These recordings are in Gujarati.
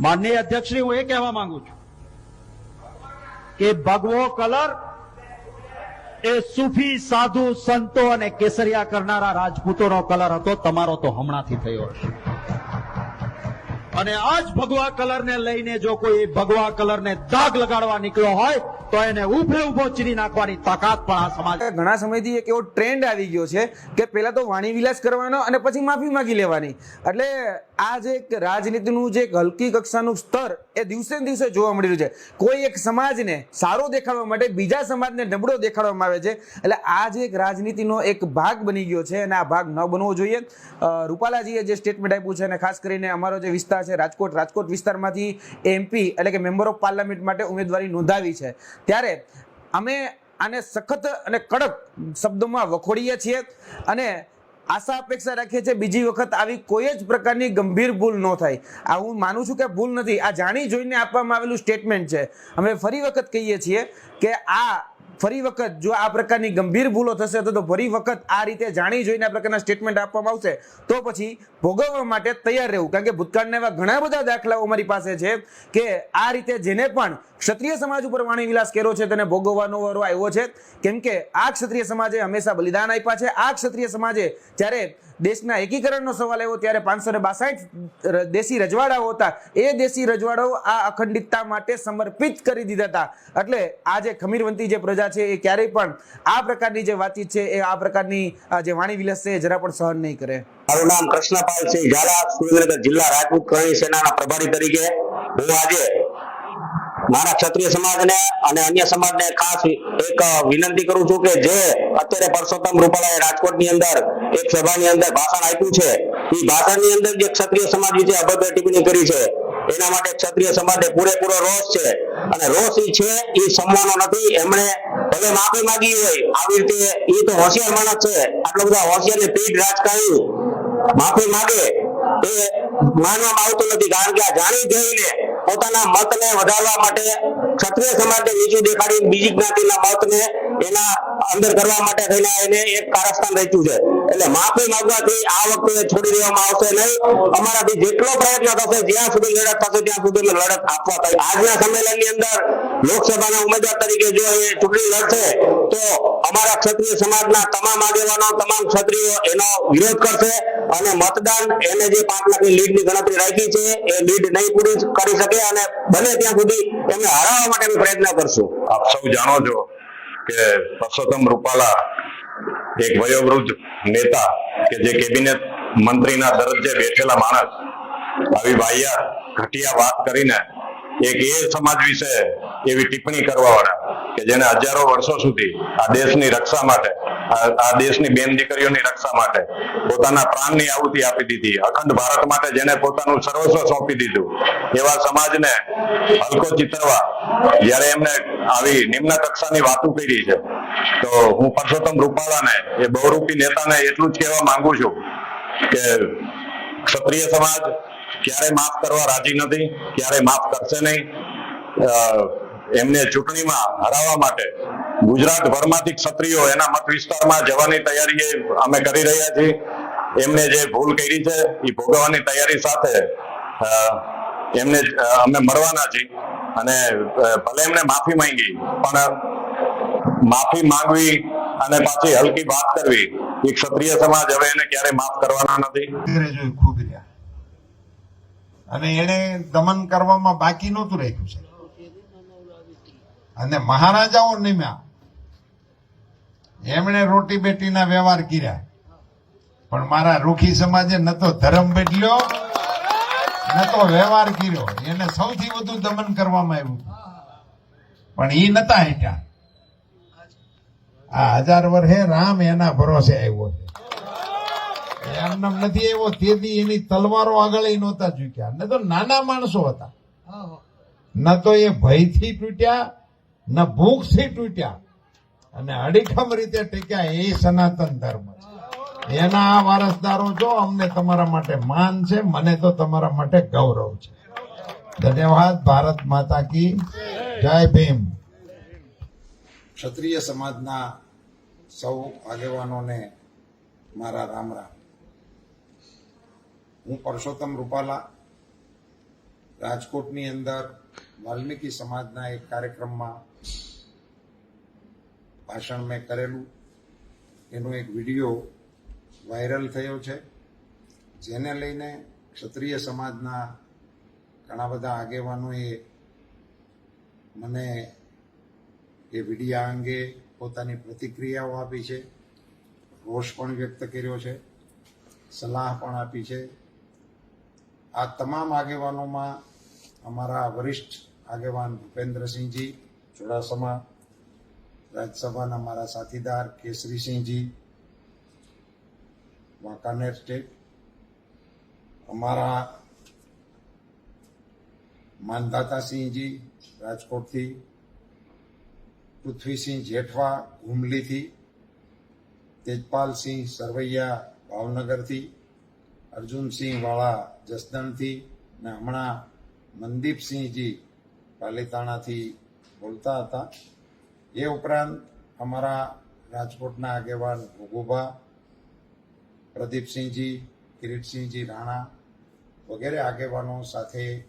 માનનીય અધ્યક્ષશ્રી, હું એ કહેવા માંગુ છું કે ભગવો કલર એ સુફી, સાધુ, સંતો અને કેસરિયા કરનારા રાજપૂતોનો કલર હતો, તમારો તો હમણાંથી થયો હશે. અને આ જ ભગવા કલરને લઈને જો કોઈ ભગવા કલરને દાગ લગાડવા નીકળ્યો હોય તો એને ઉભે ઊભો ચીરી નાખવાની તાકાત પણ આ સમાજ ઘણા સમયથી એક એવો ટ્રેન્ડ આવી ગયો છે કે પહેલા તો વાણી વિલાસ કરવાનો અને પછી માફી માંગી લેવાની. એટલે આ જે એક રાજનીતિનું જે એક હલકી કક્ષાનું સ્તર એ દિવસે ને દિવસે જોવા મળી રહ્યું છે. કોઈ એક સમાજને સારો દેખાડવા માટે બીજા સમાજને નબળો દેખાડવામાં આવે છે. એટલે આ જે એક રાજનીતિનો એક ભાગ બની ગયો છે અને આ ભાગ ન બનવો જોઈએ. રૂપાલાજીએ જે સ્ટેટમેન્ટ આપ્યું છે અને ખાસ કરીને અમારો જે વિસ્તાર છે, રાજકોટ રાજકોટ વિસ્તારમાંથી એમપી એટલે કે મેમ્બર ઓફ પાર્લામેન્ટ માટે ઉમેદવારી નોંધાવી છે. ત્યારે અમે આને સખત અને કડક શબ્દોમાં વખોડીએ છીએ અને આશા અપેક્ષા રાખીએ છીએ બીજી વખત આવી કોઈ જ પ્રકારની ગંભીર ભૂલ ન થાય. આ હું માનું છું કે ભૂલ નથી. આ જાણી જોઈને આપવામાં આવેલું સ્ટેટમેન્ટ છે. અમે ફરી વખત કહીએ છીએ કે આ ફરી વખત જો આ પ્રકારની ગંભીર ભૂલો થશે તો ફરી વખત આ રીતે જાણી જોઈને આ પ્રકારના સ્ટેટમેન્ટ આપવામાં આવશે. તો પછી ભોગવવા માટે તૈયાર રહેવું. કારણ કે ભૂતકાળના એવા ઘણા બધા દાખલાઓ અમારી પાસે છે કે આ રીતે જેને પણ ક્ષત્રિય સમાજ ઉપર વાણી વિલાસ કર્યો છે તેને ભોગવવાનો વારો આવ્યો છે. કેમ કે આ ક્ષત્રિય સમાજે હંમેશા બલિદાન આપ્યા છે. આ ક્ષત્રિય સમાજે જ્યારે દેશના એકીકરણનો સવાલ આવ્યો ત્યારે પાંચસો ને બાસઠ દેશી રજવાડાઓ હતા. એ દેશી રજવાડાઓ આ અખંડિતતા માટે સમર્પિત કરી દીધા હતા. એટલે આ ખમીરવંતી જે પ્રજા છે એ ક્યારેય પણ આ પ્રકારની જે વાતચીત છે એ આ પ્રકારની જે વાણી વિલાસ છે જરા પણ સહન નહીં કરે. મારું નામ કૃષ્ણપાલ સિંહ ઝાલા સુરેન્દ્રનગર જિલ્લા રાજપૂત કરણી સેનાના પ્રભારી તરીકે હું આજે મારા ક્ષત્રિય સમાજને અને અન્ય સમાજને ખાસ એક વિનંતી કરું છું કે જે અત્યારે પરસોત્તમ રૂપાલાએ રાજકોટની અંદર એક સભાની અંદર ભાષણ આપ્યું છે, એ ભાષણની અંદર જે ક્ષત્રિય સમાજ વિશે અભદ્ર ટિપ્પણી કરી છે, એના માટે ક્ષત્રિય સમાજને પૂરેપૂરો રોષ છે. અને રોષ ઈ છે એ સમવાનો નથી, એમણે ભલે માફી માંગી હોય, આવી રીતે એ તો હોશિયાર માણસ છે, આટલા બધા હોશિયાર પીઠ રાજકારણી માફી માંગે, એ માનવામાં આવતું નથી, કારણ કે આ જાણી જોઈને પોતાના મતને વધારવા માટે ક્ષત્રિય સમાજને નીચું દેખાડી બીજી જ્ઞાતિના મતને એના અંદર કરવા માટે થઈને એને એક કારસ્થાન રચ્યું છે. એટલે માફી માંગવાથી આ વખતે છોડી દેવામાં આવશે નહીં. અમારાથી જેટલો પ્રયત્ન થશે, જ્યાં સુધી લડત થશે, ત્યાં સુધી લડત આપવા થાય આજના સંમેલનની અંદર લોકસભાના ઉમેદવાર તરીકે જો એ ચૂંટણી લડશે, તો અમારા ક્ષત્રિય સમાજના તમામ આગેવાનો, તમામ ક્ષત્રિયો એનો વિરોધ કરશે અને મતદાન એને જે પાંચ લાખની લીડની ગણતરી રાખી છે, એ લીડ નહીં પૂરી કરી શકે અને બને ત્યાં સુધી એમને હરાવવા માટે પ્રયત્ન કરશું. આપ સૌ જાણો છો કે પરસોત્તમ રૂપાલા એક વયોવૃદ્ધ નેતા કે જે કેબિનેટ મંત્રીના દરજ્જે બેઠેલા માણસ, આવી વાહિયાત, ઘટિયા વાત કરીને એક એ સમાજ વિશે એવી ટિપ્પણી કરવા વાળા કે જેને હજારો વર્ષો સુધી આ દેશની રક્ષા માટે આ દેશની બેન દીકરીઓની રક્ષા માટે પોતાના પ્રાણની આહુતિ આપી દીધી, અખંડ ભારત માટે જેને પોતાનું સર્વસ્વ સોંપી દીધું. એવા સમાજને હલકો ચિતરવા, જ્યારે એમને આવી નિમ્ન કક્ષાની વાતો કરી છે. તો હું પરસોત્તમ રૂપાલાને, એ બહુરૂપી નેતાને એટલું જ કહેવા માંગુ છું કે ક્ષત્રિય સમાજ ક્યારે માફ કરવા રાજી નથી ક્યારે માફ કરશે નહીં. એમને ચૂંટણીમાં હરાવવા માટે ગુજરાત ભરમાંથી ક્ષત્રિયો એના મત વિસ્તારમાં જવાની તૈયારી અમે કરી રહ્યા છીએ. એમને જે ભૂલ કરી છે, એ ભોગવવાની તૈયારી સાથે એમને અમે મળવાના છીએ અને ભલે એમને માફી માંગી, પણ માફી માંગવી અને પાછી હલકી વાત કરવી, એ ક્ષત્રિય સમાજ હવે એને ક્યારે માફ કરવાના નથી. ખૂબ અને એને દમન કરવામાં બાકી નહોતું રાખ્યું છે. અને મહારાજાઓ નિમ્યા. એમણે રોટી બેટીના વ્યવહાર કર્યા. પણ મારા રૂખી સમાજે ન તો ધર્મ બદલ્યો ન તો વ્યવહાર કર્યો. એને સૌથી વધુ દમન કરવામાં આવ્યું પણ ઈ નતા હેઠા. આ હજાર વર્ષે રામ એના ભરોસે આવ્યો છે. એમને નથી આવ્યો, તેથી એની તલવારો આગળ નહોતા ચૂક્યા. ન તો નાના માણસો હતા. ન તો એ ભયથી તૂટ્યા, ન ભૂખથી તૂટ્યા. અને અડીખમ રીતે ટેક્યા એ સનાતન ધર્મ એના વારસદારો છો અમને તમારા માટે માન છે, મને તો તમારા માટે ગૌરવ છે. ધન્યવાદ, ભારત માતા કી જય ભીમ. ક્ષત્રિય સમાજના સૌ આગેવાનોને મારા રામ રામ. હું પરસોત્તમ રૂપાલા, રાજકોટની અંદર વાલ્મીકી સમાજના એક કાર્યક્રમમાં ભાષણ મેં કરેલું. એનો એક વીડિયો વાયરલ થયો છે, જેને લઈને ક્ષત્રિય સમાજના ઘણા બધા આગેવાનોએ મને એ વિડીયા અંગે પોતાની પ્રતિક્રિયાઓ આપી છે, રોષ પણ વ્યક્ત કર્યો છે, સલાહ પણ આપી છે. આ તમામ આગેવાનોમાં અમારા વરિષ્ઠ આગેવાન ભૂપેન્દ્રસિંહજી, ચુડાસમા, રાજ્યસભાના મારા સાથીદાર કેસરીસિંહજી વાંકાનેર સ્ટેટ અમારા માનદાતાસિંહજી રાજકોટથી પૃથ્વીસિંહ જેઠવા હુમલીથી તેજપાલસિંહ સરવૈયા ભાવનગરથી અર્જુનસિંહ વાળા જસદણથી ને હમણાં મનદીપસિંહજી પાલીતાણાથી બોલતા હતા એ ઉપરાંત અમારા રાજકોટના આગેવાન ભોગુભા પ્રદીપસિંહજી, કિરીટસિંહજી રાણા વગેરે આગેવાનો સાથે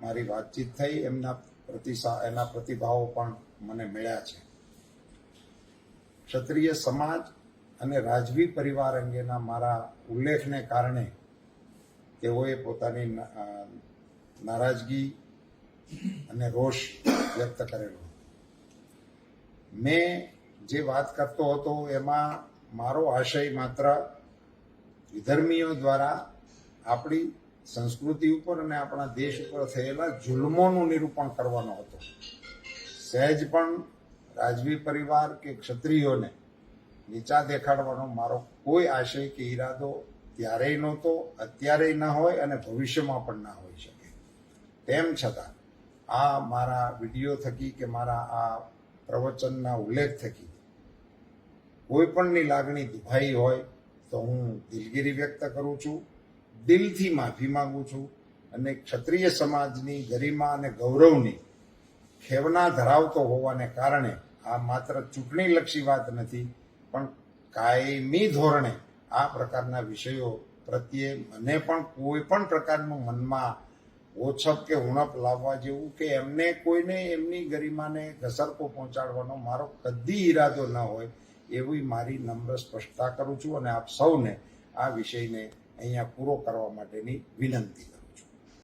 મારી વાતચીત થઈ. એમના પ્રતિસા, એના પ્રતિભાવો પણ મને મળ્યા છે. ક્ષત્રિય સમાજ અને રાજવી પરિવાર અંગેના મારા ઉલ્લેખને કારણે તેઓએ પોતાની નારાજગી અને રોષ વ્યક્ત કરેલો. મેં જે વાત કરતો હતો એમાં મારો આશય માત્ર વિધર્મીઓ દ્વારા આપણી સંસ્કૃતિ ઉપર અને આપણા દેશ ઉપર થયેલા જુલ્મોનું નિરૂપણ કરવાનો હતો. સહેજ પણ રાજવી પરિવાર કે ક્ષત્રિયોને નીચા દેખાડવાનો મારો કોઈ આશય કે ઈરાદો ત્યારેય નહોતો, અત્યારેય ના હોય અને ભવિષ્યમાં પણ ના હોઈ શકે. તેમ છતાં આ મારા વીડિયો થકી કે મારા આ પ્રવચનના ઉલ્લેખ થકી કોઈ પણની લાગણી દુભાઈ હોય તો હું દિલગીરી વ્યક્ત કરું છું, દિલથી માફી માંગુ છું અને ક્ષત્રિય સમાજની ગરિમા અને ગૌરવની ખેવના ધરાવતો હોવાને કારણે આ માત્ર ચૂંટણીલક્ષી વાત નથી, પણ કાયમી ધોરણે આ પ્રકારના વિષયો પ્રત્યે મને પણ કોઈ પણ પ્રકારનું મનમાં ઓછપ કે ઉણપ લાવવા જેવું કે એમને કોઈને એમની ગરિમાને ઘસરકો પહોંચાડવાનો મારો કદી ઈરાદો ન હોય. એવી મારી નમ્ર સ્પષ્ટતા કરું છું અને આપ સૌને આ વિષયને અહીંયા પૂરો કરવા માટેની વિનંતી કરું